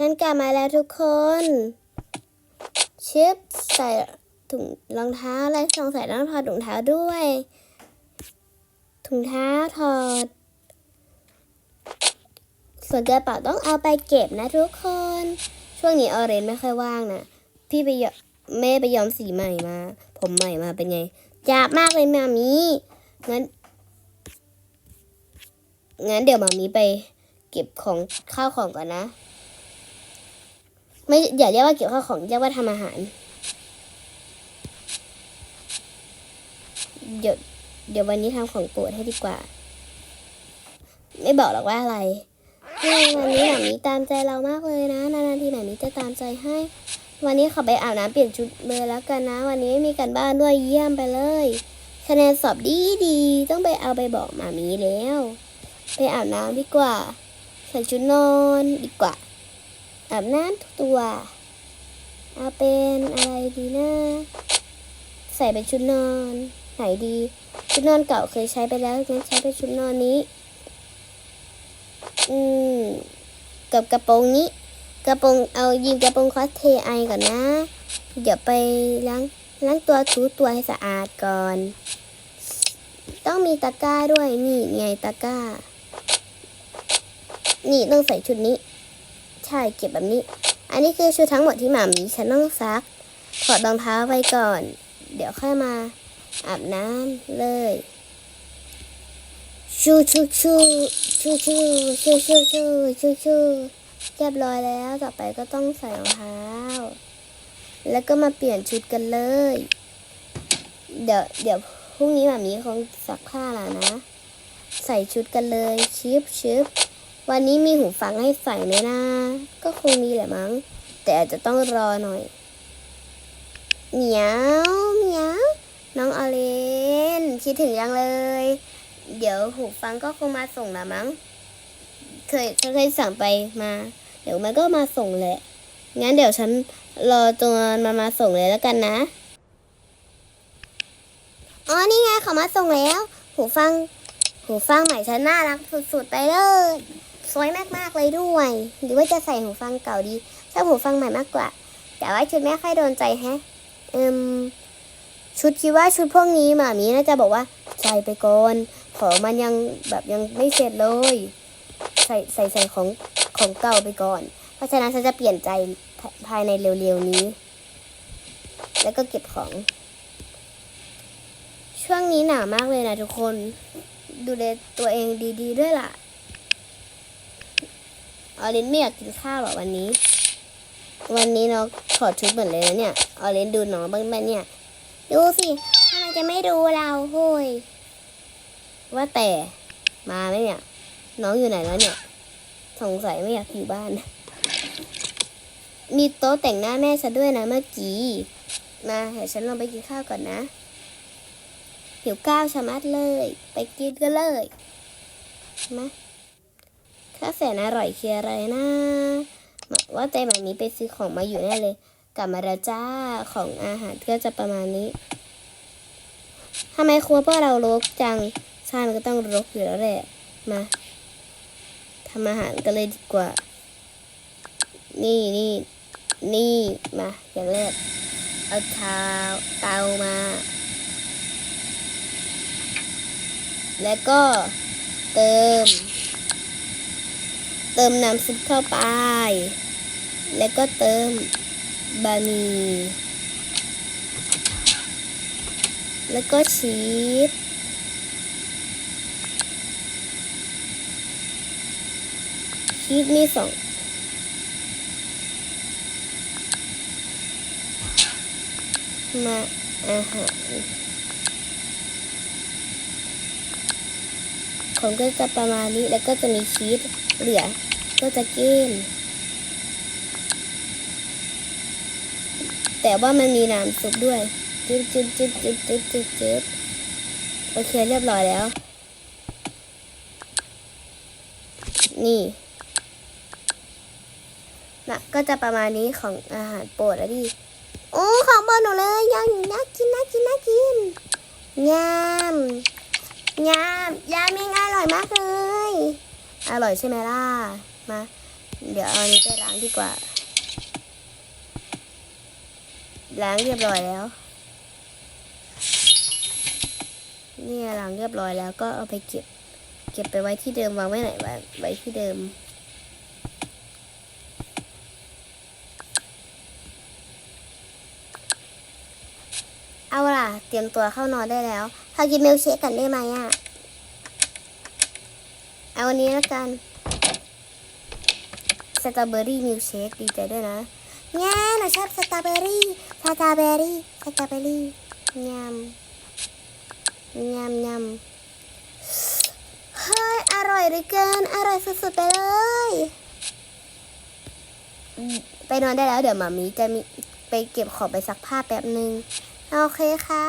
ฉันกลับมาแล้วทุกคนชิปใส่ถุงรองเท้าและสงสัยต้องถอดถุงเท้าด้วย ถุงเท้าถอด ส่วนกระเป๋าต้องเอาไปเก็บนะทุกคน ช่วงนี้ออเรนไม่ค่อยว่างนะพี่ไปยแม่ไปย้อมสีใหม่มา ผมใหม่มาเป็นไงจับมากเลยมามีงั้นงั้นเดี๋ยวมามีไป เก็บของข้าวของก่อนนะ ไม่อย่าเรียกว่าเก็บข้าวของเรียกว่าทำอาหาร เดี๋ยวเดี๋ยววันนี้ทำของโปรดให้ดีกว่า ไม่บอกหรอกว่าอะไรวันนี้หนามีตามใจเรามากเลยนะนานๆทีหนามีจะตามใจให้ วันนี้ขอไปอาบน้ำเปลี่ยนชุดเลยแล้วกันนะ วันนี้ไม่มีการบ้านด้วยเยี่ยมไปเลย คะแนนสอบดีดีต้องไปเอาไปบอกหมามีแล้ว ไปอาบน้ำดีกว่าใส่ชุดนอนดีกว่า อาบน้ำทุกตัว เอาเป็นอะไรดีนะใส่เป็นชุดนอนไหนดี ชุดนอนเก่าเคยใช้ไปแล้วงั้นใช้เป็นชุดนอนนี้ อืมกับกระโปรงนี้ กระโปรงเอายิงกระโปรงคอสเพลย์ไอก่อนนะเดี๋ยวไปล้างล้างตัวถูตัวให้สะอาดก่อน ต้องมีตะกร้าด้วยนี่ไงตะกร้า นี่ต้องใส่ชุดนี้ ใช่เก็บแบบนี้ อันนี้คือชุดทั้งหมดที่หมามีฉันต้องซัก ถอดรองเท้าไปก่อน เดี๋ยวค่อยมาอาบน้ำเลยชูชูชูชูชูชูชูชูชูชูเรียบร้อยแล้วต่อไปก็ต้องใส่รองเท้า แล้วก็มาเปลี่ยนชุดกันเลย เดี๋ยวเดี๋ยวพรุ่งนี้หมามีคงซักผ้าแล้วนะ ใส่ชุดกันเลยชิปชิป วันนี้มีหูฟังให้ใส่ไหมนะ ก็คงมีแหละมั้ง แต่อาจจะต้องรอหน่อย เหมียวเหมียวน้องอเรนคิดถึงยังเลย เดี๋ยวหูฟังก็คงมาส่งละมั้ง เคยเคยสั่งไปมา เดี๋ยวมันก็มาส่งแหละ งั้นเดี๋ยวฉันรอตัวมันมาส่งเลยแล้วกันนะ อ๋อ นี่ไงเขามาส่งแล้ว หูฟัง หูฟังใหม่ฉันน่ารักสุดๆไปเลย สวยมากๆเลยด้วย หรือว่าจะใส่หูฟังเก่าดีชอบหูฟังใหม่มากกว่า แต่ว่าชุดไม่ค่อยโดนใจแฮะเอิมชุดคิดว่าชุดพวกนี้หมามีน่าจะบอกว่าใส่ไปก่อนของมันยังแบบยังไม่เสร็จเลย ใส่ใส่ใส่ของของเก่าไปก่อน เพราะฉะนั้นฉันจะเปลี่ยนใจภาภายในเร็วๆนี้ แล้วก็เก็บของ ช่วงนี้หนาวมากเลยนะทุกคน ดูแลตัวเองดีๆด้วยล่ะ ออเรนไม่อยากกินข้าวหรอวันนี้ วันนี้น้องถอดชุดเหมือนเลยนะเนี่ย ออเรนดูน้องบ้างไหมเนี่ย ดูสิทำไมจะไม่ดูเราโห้ยว่าแต่มาไหมเนี่ย น้องอยู่ไหนแล้วเนี่ย สงสัยไม่อยากอยู่บ้าน มีโต๊ะแต่งหน้าแม่ฉันด้วยนะเมื่อกี้ มาเดี๋ยวฉันลองไปกินข้าวก่อนนะ หิวข้าวชะมัดเลย ไปกินกันเลยมา ข้าแสนอร่อยคืออะไรนะว่าใจหมามีไปซื้อของมาอยู่แน่เลย กลับมาแล้วจ้าของอาหารก็จะประมาณนี้ทำไมครัวพวกเรารกจังใช่มันก็ต้องรกอยู่แล้วแหละมาทำอาหารกันเลยดีกว่า นี่นี่นี่มาอย่างแรกเอาเท้าเตามา แล้วก็เติม เติมน้ำซุปเข้าไป แล้วก็เติมบะหมี่แล้วก็ชีสชีสมีสองมาอาหารของก็จะประมาณนี้แล้วก็จะมีชีสเหลือ ก็จะกิน แต่ว่ามันมีน้ำซุปด้วยจึ๊บจึ๊บจึ๊บจึ๊บจึ๊บจึ๊บจึ๊บโอเคเรียบร้อยแล้ว นี่นะก็จะประมาณนี้ของอาหารโปรดแล้วดิ โอ้ของโปรดหนูเลยยังน่ากินน่ากินน่ากินงามยามยามิงอร่อยมากเลย อร่อยใช่ไหมล่ะ มา เดี๋ยวเอาอันนี้ไปล้างดีกว่า ล้างเรียบร้อยแล้วเนี่ยล้างเรียบร้อยแล้วก็เอาไปเก็บ เก็บไปไว้ที่เดิมวางไว้ไหนวะไว้ที่เดิม เอาล่ะ เตรียมตัวเข้านอนได้แล้วพากินมิลเชคกันได้ไหมอะ เอาวันนี้แล้วกันสตรอเบอรี่มิลค์เชคดีใจด้วยนะเนี่ยหนูชอบสตรอเบอรี่สตรอเบอรี่สตรอเบอรี่ยำยำยำเฮ้ยอร่อยเหลือเกินอร่อยสุดๆไปเลย ไปนอนได้แล้วเดี๋ยวหมามีจะมีไปเก็บของไปซักผ้าแป๊บนึง โอเคค่ะ